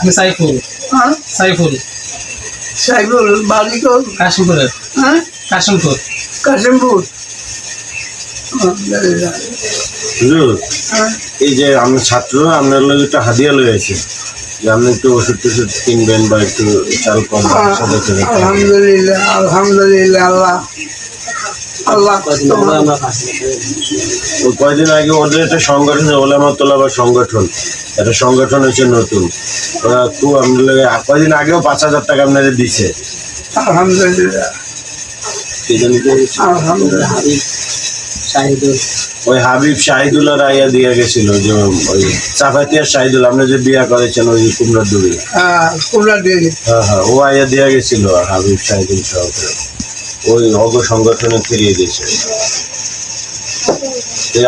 আমি সাইফুল। হ্যাঁ? সাইফুল। সাইফুল বাড়ি কাশিমপুরের। হ্যাঁ? কাশিমপুর। কাশিমপুর। আলহামদুলিল্লাহ। হ্যাঁ। এই যে আমরা ছাত্র আপনার লোক একটু হাদিয়া লয়ে আছে। যে আপনি একটু ওষুধ টষুধ কিনবেন বা একটু চাল কম করে আলহামদুলিল্লাহ আলহামদুলিল্লাহ আল্লাহ। কয়দিন আগে? ওদের একটা সংগঠন ওলামা তোলাবা সংগঠন। একটা সংগঠন হচ্ছে নতুন। ওরা খুব কয়দিন আগেও পাঁচ হাজার টাকা আপনাদের দিছে। আলহামদুলিল্লাহ। ওই হাবিব শাহিদুল্লাহ রাইয়া দিয়ে গেছিল যে ওই চাপাতিয়ার শাহিদুল আপনি যে বিয়া করেছেন ওই কুমড়ার হ্যাঁ দিন। হ্যাঁ হ্যাঁ ও আইয়া দিয়ে গেছিল হাবিব শাহিদুল সহকারে ওই অগ সংগঠনে ফিরিয়ে দিয়েছে।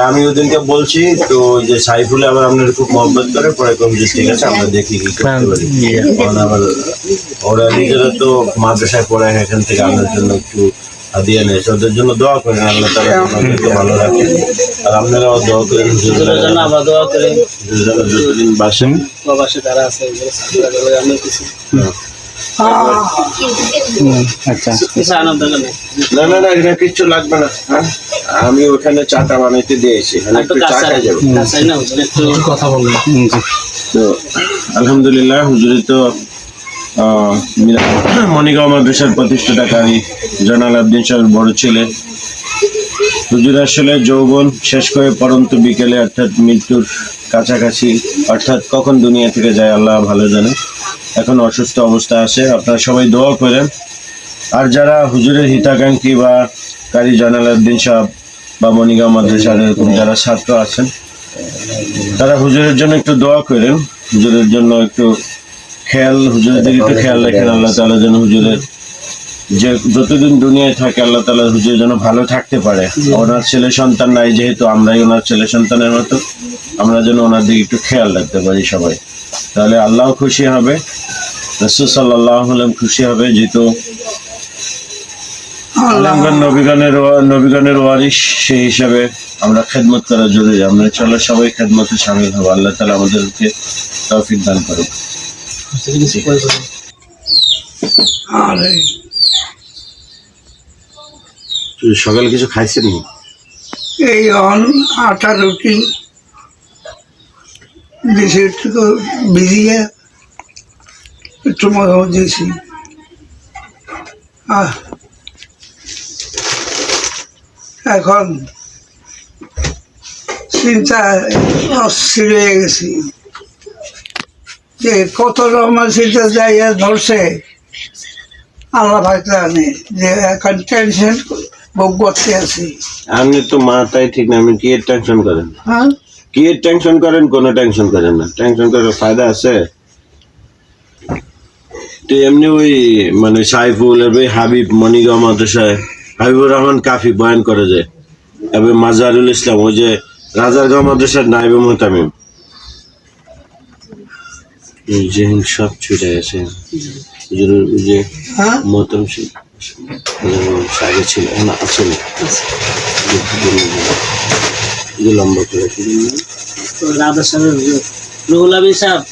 আমি ওদিনকে বলছি তো ওই যে সাইফুলে আবার আপনার খুব মহব্বত করে পরে কম যে ঠিক আছে আমরা দেখি কি করতে পারি। আবার ওরা নিজেরা তো মাদ্রাসায় পড়ে এখান থেকে আপনার জন্য একটু হাদিয়া নিয়েছে ওদের জন্য দোয়া করেন আল্লাহ ওনাদেরকে ভালো রাখেন আর আপনারাও দোয়া করেন আমরা দোয়া করি। যতদিন বাসেন। যারা আছে কিছু আচ্ছা। না না না এটা কিচ্ছু লাগবে না হ্যাঁ? আমি ওখানে চাটা বানাইতে দিয়েছি একটু একটু চা খাই যাব। কাঁচাই না হুজুর একটু কথা বলবেন তো আলহামদুলিল্লাহ হুজুরি তো মাদ্রাসার প্রতিষ্ঠাতাকারী জনাল আবদিন সাহেব বড় ছেলে। হুজুর আসলে যৌবন শেষ করে পরন্ত বিকেলে অর্থাৎ মৃত্যুর কাছাকাছি অর্থাৎ কখন দুনিয়া থেকে যায় আল্লাহ ভালো জানে। এখন অসুস্থ অবস্থা আছে, আপনারা সবাই দোয়া করেন। আর যারা হুজুরের হিতাকাঙ্ক্ষী বা কারি জয়নাল উদ্দিন সাহেব বা মণিগাঁও মাদ্রাসার এরকম যারা ছাত্র আছেন, তারা হুজুরের জন্য একটু দোয়া করেন। হুজুরের জন্য একটু খেয়াল, হুজুরের দিকে একটু খেয়াল রাখেন, আল্লাহ তালা যেন হুজুরের যে যতদিন দুনিয়ায় থাকে আল্লাহ তালা হুজুর যেন ভালো থাকতে পারে। ওনার ছেলে সন্তান নাই যেহেতু আমরাই ওনার ছেলে সন্তানের মতো আমরা যেন ওনার দিকে একটু খেয়াল রাখতে পারি সবাই। তাহলে আল্লাহ খুশি হবে রসুল সাল্লাহ খুশি হবে যেহেতু আলমগণ নবীগণের নবীগণের ওয়ারিস সেই হিসাবে আমরা খেদমত করা জরুরি। আমরা চলো সবাই খেদমতে সামিল হব। আল্লাহ তালা আমাদেরকে তৌফিক দান করুক। আরে। সকালে কিছু খাইছেন এই অন, আটা, রুটি দিয়েছি একটু ভিজিয়ে একটু মজা দিয়েছি। এখন চিন্তা অস্থির হয়ে গেছি। যে কত রকমের চিন্তা যাইয়া ধরছে আল্লাহ ভাই জানে যে এখন টেনশন ভোগ করতে আছি। আপনি তো মাথায় ঠিক না আপনি কি টেনশন করেন? হ্যাঁ? কি টেনশন করেন কোনো টেনশন করেন না। টেনশন করার ফায়দা আছে? তো এমনি ওই মানে সাইফুল এবার হাবিব মণিগাঁও মাদ্রাসায় হাবিবুর রহমান কাফি বয়ান করে যায় এবার মাজারুল ইসলাম ওই যে রাজারগাঁও মাদ্রাসার নাইবে মোহতামিম। এই যে সব ছুটে গেছে। হুজুরের ওই যে হ্যাঁ? মোহতাম ছিল এখন আছে না? লম্বা করে রাধা সাহেব রুহুল আমিন সাহেব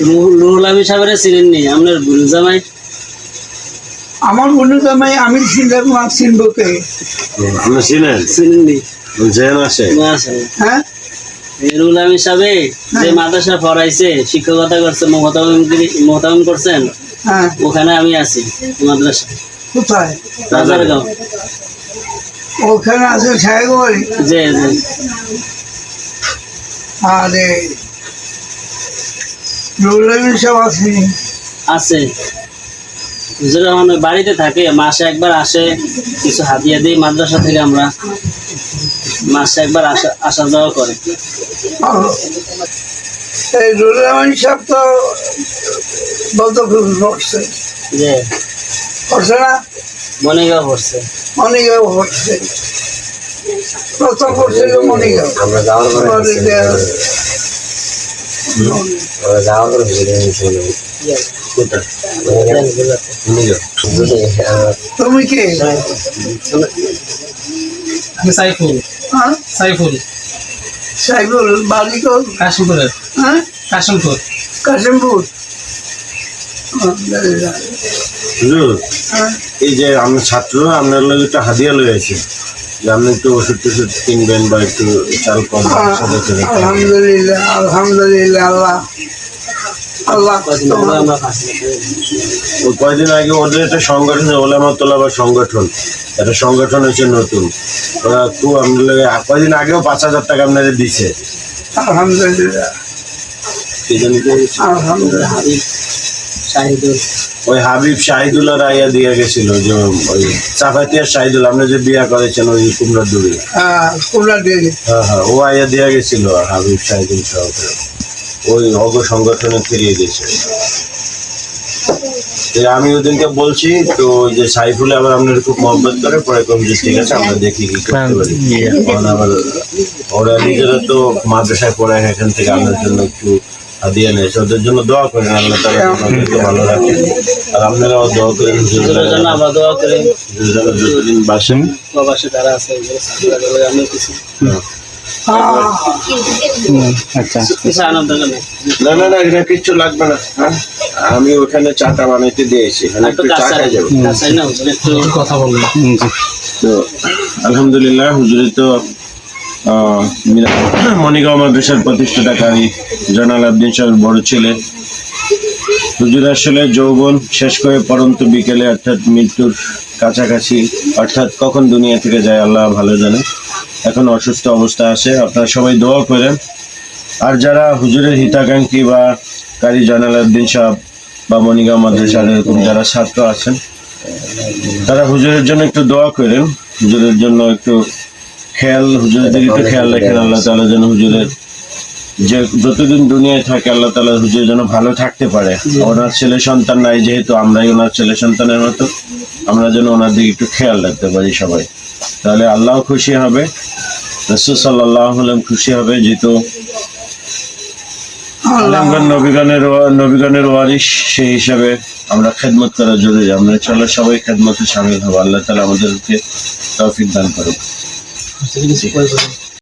রুহুল- আমিন সাহেবের চিনেন নি আপনার গুরু জামাই? আমার বন্ধু জামাই আমি চিনতে তোমার চিনবো কে আপনি চিনেন চিনেন? নি জেন আছে না আছে হ্যাঁ? রুহুল যে মাদ্রাসা পড়াইছে শিক্ষকতা করছে করছেন হ্যাঁ। ওখানে আমি আছি মাদ্রাসা। কোথায়? রাজারগাঁও। ওখানে আছে আরে রুলামি সব আছে? আছে। হুজুর বাড়িতে থাকে মাসে একবার আসে কিছু হাতিয়া দিই মাদ্রাসা থেকে আমরা। মাসে একবার আসা আসা যাওয়া করে। এই রুলামি সব তো বলতে পড়ছে। যে পড়ছে না? মনেগাঁও পড়ছে। মনিগাঁও পড়ছে। প্রথম পড়ছিল মনিগাঁও আমরা যাওয়ার পরে যাওয়ার পরে তুমি কে? আমি সাইফুল। হ্যাঁ। সাইফুল। সাইবুল বাড়ি কোন? কাশিমপুরের। হ্যাঁ। কাশিমপুর। কাশিমপুর। আলহামদুলিল্লাহ হ্যাঁ, এই যে আমরা ছাত্ররা আপনার লোক একটু হাদিয়া লয়ে আছে যে আপনি একটু ওষুধ টষুধ কিনবেন বা একটু চাল কম খাবেন। আলহামদুলিল্লাহ আলহামদুলিল্লাহ আল্লাহ। আল্লাহ। কদিন তোমার পরে আমরা ফাঁসি ওই কয়দিন আগে ওদের একটা সংগঠন ওলামাতলা বা সংগঠন। একটা সংগঠন হচ্ছে নতুন। ওরা খুব আপনাদের কয়দিন আগেও পাঁচ হাজার টাকা আপনাদের দিছে। আলহামদুলিল্লাহ। ওই হাবিব শাহিদুল্লাহ রাইয়া দিয়ে গেছিল যে ওই চাপাতিয়ার শাহিদুল আপনি যে বিয়া করেছেন ওই কুমড়া দূরে হ্যাঁ কুমড়া দিয়ে হ্যাঁ হ্যাঁ ও আইয়া দিয়ে গেছিল হাবিব শাহিদুল সহকারে ওই অগ সংগঠনে ফিরিয়ে দিয়েছে। আমি ওদিনকে বলছি তো ওই যে সাইফুল আবার আপনার খুব মহব্বত করে পরে কম যে ঠিক আছে আমরা দেখি কি করতে পারি। কারণ আবার ওরা নিজেরা তো মাদ্রাসায় পড়ে এখান থেকে আপনার জন্য একটু হাদিয়া নিয়েছে ওদের জন্য দোয়া করেন আল্লাহ ওদেরকে ভালো রাখেন আর আপনারাও দোয়া করেন আমরা দোয়া করি। যতদিন বাসেন। যারা আছে কিছু আচ্ছা। না না না এটা কিচ্ছু লাগবে না আমি ওখানে চাটা বানাইতে দিয়েছি আলহামদুলিল্লাহ হুজুরি তো মণিগাঁও মাদ্রাসার প্রতিষ্ঠাতাকারী জনাল আবদিন সাহেব বড় ছেলে। হুজুর আসলে যৌবন শেষ করে পরন্ত বিকেলে অর্থাৎ মৃত্যুর কাছাকাছি, অর্থাৎ কখন দুনিয়া থেকে যায়, আল্লাহ ভালো জানে। এখন অসুস্থ অবস্থা আছে, আপনারা সবাই দোয়া করেন। আর যারা হুজুরের হিতাকাঙ্ক্ষী বা কারি জানাল উদ্দিন সাহেব বা মণিগাঁও মাদ্রাসার এরকম যারা ছাত্র আছেন, তারা হুজুরের জন্য একটু দোয়া করেন। হুজুরের জন্য একটু খেয়াল হুজুরের দিকে একটু খেয়াল রাখেন, আল্লাহ তালা যেন হুজুরের যে যতদিন দুনিয়ায় থাকে আল্লাহ তালা হুজুর যেন ভালো থাকতে পারে। ওনার ছেলে সন্তান নাই যেহেতু আমরাই ওনার ছেলে সন্তানের মতো আমরা যেন ওনার দিকে একটু খেয়াল রাখতে পারি সবাই। তাহলে আল্লাহ খুশি হবে রসুল সাল্লাহ খুশি হবে যেহেতু নবীগণের নবীগণের ওয়ারিস সেই হিসাবে আমরা খেদমত করা জরুরি আমরা চলো সবাই খেদমতে সামিল হব। আল্লাহ তালা আমাদেরকে তৌফিক দান করুক। করে